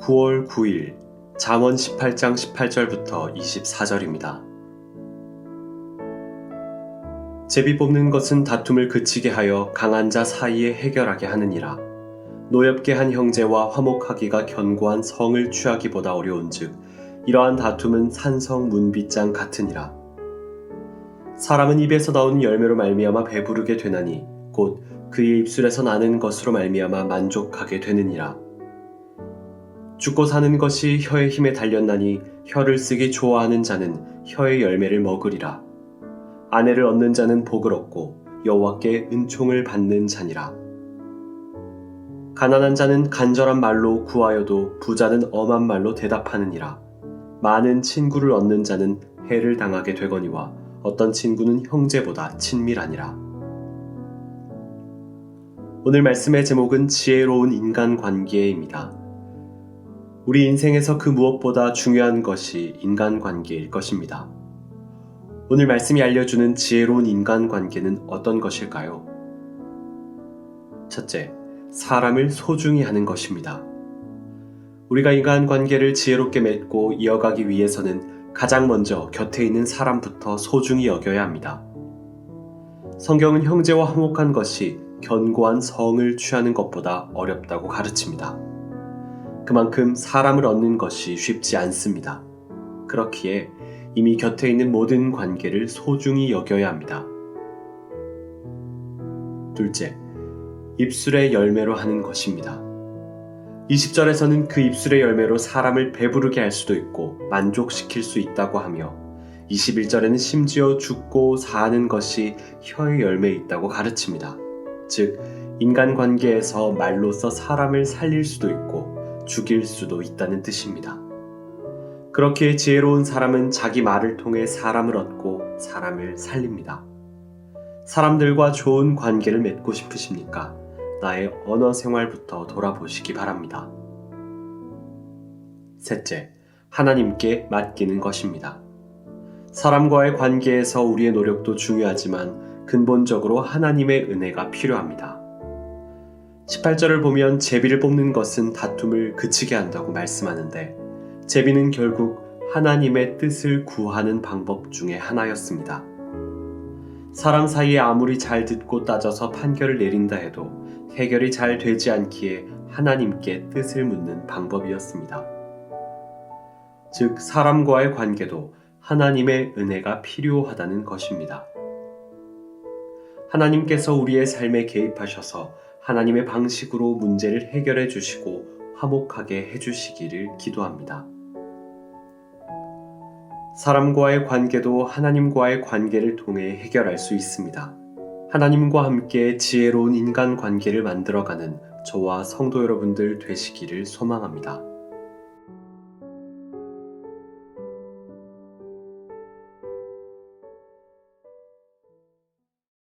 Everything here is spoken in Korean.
9월 9일 잠언 18장 18절부터 24절입니다. 제비 뽑는 것은 다툼을 그치게 하여 강한 자 사이에 해결하게 하느니라. 노엽게 한 형제와 화목하기가 견고한 성을 취하기보다 어려운즉 이러한 다툼은 산성 문빗장 같으니라. 사람은 입에서 나오는 열매로 말미암아 배부르게 되나니 곧 그의 입술에서 나는 것으로 말미암아 만족하게 되느니라. 죽고 사는 것이 혀의 힘에 달렸나니 혀를 쓰기 좋아하는 자는 혀의 열매를 먹으리라. 아내를 얻는 자는 복을 얻고 여호와께 은총을 받는 자니라. 가난한 자는 간절한 말로 구하여도 부자는 엄한 말로 대답하느니라. 많은 친구를 얻는 자는 해를 당하게 되거니와 어떤 친구는 형제보다 친밀하니라. 오늘 말씀의 제목은 지혜로운 인간 관계입니다. 우리 인생에서 그 무엇보다 중요한 것이 인간 관계일 것입니다. 오늘 말씀이 알려주는 지혜로운 인간 관계는 어떤 것일까요? 첫째, 사람을 소중히 하는 것입니다. 우리가 인간 관계를 지혜롭게 맺고 이어가기 위해서는 가장 먼저 곁에 있는 사람부터 소중히 여겨야 합니다. 성경은 형제와 화목한 것이 견고한 성을 취하는 것보다 어렵다고 가르칩니다. 그만큼 사람을 얻는 것이 쉽지 않습니다. 그렇기에 이미 곁에 있는 모든 관계를 소중히 여겨야 합니다. 둘째, 입술의 열매로 하는 것입니다. 20절에서는 그 입술의 열매로 사람을 배부르게 할 수도 있고 만족시킬 수 있다고 하며 21절에는 심지어 죽고 사는 것이 혀의 열매에 있다고 가르칩니다. 즉, 인간 관계에서 말로써 사람을 살릴 수도 있고 죽일 수도 있다는 뜻입니다. 그렇게 지혜로운 사람은 자기 말을 통해 사람을 얻고 사람을 살립니다. 사람들과 좋은 관계를 맺고 싶으십니까? 나의 언어 생활부터 돌아보시기 바랍니다. 셋째, 하나님께 맡기는 것입니다. 사람과의 관계에서 우리의 노력도 중요하지만 근본적으로 하나님의 은혜가 필요합니다. 18절을 보면 제비를 뽑는 것은 다툼을 그치게 한다고 말씀하는데 제비는 결국 하나님의 뜻을 구하는 방법 중에 하나였습니다. 사람 사이에 아무리 잘 듣고 따져서 판결을 내린다 해도 해결이 잘 되지 않기에 하나님께 뜻을 묻는 방법이었습니다. 즉, 사람과의 관계도 하나님의 은혜가 필요하다는 것입니다. 하나님께서 우리의 삶에 개입하셔서 하나님의 방식으로 문제를 해결해 주시고 화목하게 해 주시기를 기도합니다. 사람과의 관계도 하나님과의 관계를 통해 해결할 수 있습니다. 하나님과 함께 지혜로운 인간 관계를 만들어가는 저와 성도 여러분들 되시기를 소망합니다.